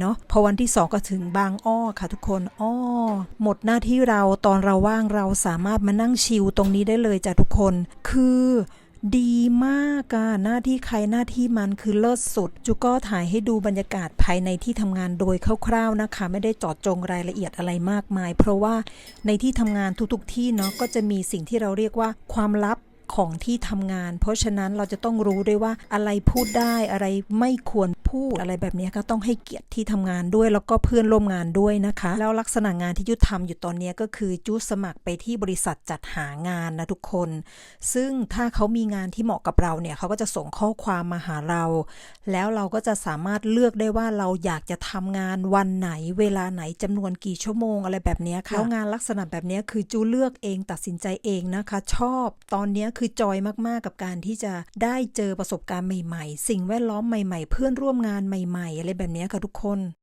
เนาะพอวันที่2ก็ถึงบางอ้อค่ะทุกคนอ้อหมดหน้าที่เราตอนเราว่างเราสามารถมานั่งชิลตรงนี้ได้เลยจ้ะทุกคน คือดีมากอะหน้าที่ใครหน้าที่มันคือเลิศสุด จุก็ถ่ายให้ดูบรรยากาศภายในที่ทำงานโดยคร่าวๆนะคะ ไม่ได้จอดจงรายละเอียดอะไรมากมาย เพราะว่าในที่ทำงานทุกๆที่เนาะก็จะมีสิ่งที่เราเรียกว่าความลับ ของที่ทำงาน เพราะฉะนั้นเราจะต้องรู้ด้วยว่าอะไรพูดได้อะไรไม่ควรพูดอะไรแบบนี้ก็ต้องให้เกียรติที่ทำงานด้วย แล้วก็เพื่อนร่วมงานด้วยนะคะ แล้วลักษณะงานที่ยุทธทำอยู่ตอนนี้ก็คือจุสมัครไปที่บริษัทจัดหางานนะทุกคน ซึ่งถ้าเขามีงานที่เหมาะกับเราเนี่ยเขาก็จะส่งข้อความมาหาเรา แล้วเราก็จะสามารถเลือกได้ว่าเราอยากจะทำงานวันไหน เวลาไหนจำนวนกี่ชั่วโมงอะไรแบบนี้ค่ะแล้วงานลักษณะแบบนี้คือจูเลือกเองตัดสินใจเองนะคะ ชอบตอนนี้คือจอยมากๆกับการที่จะได้เจอประสบการณ์ใหม่ๆ สิ่งแวดล้อมใหม่ๆ เพื่อนร่วมงานใหม่ ๆ อะไรแบบนี้ค่ะทุกคน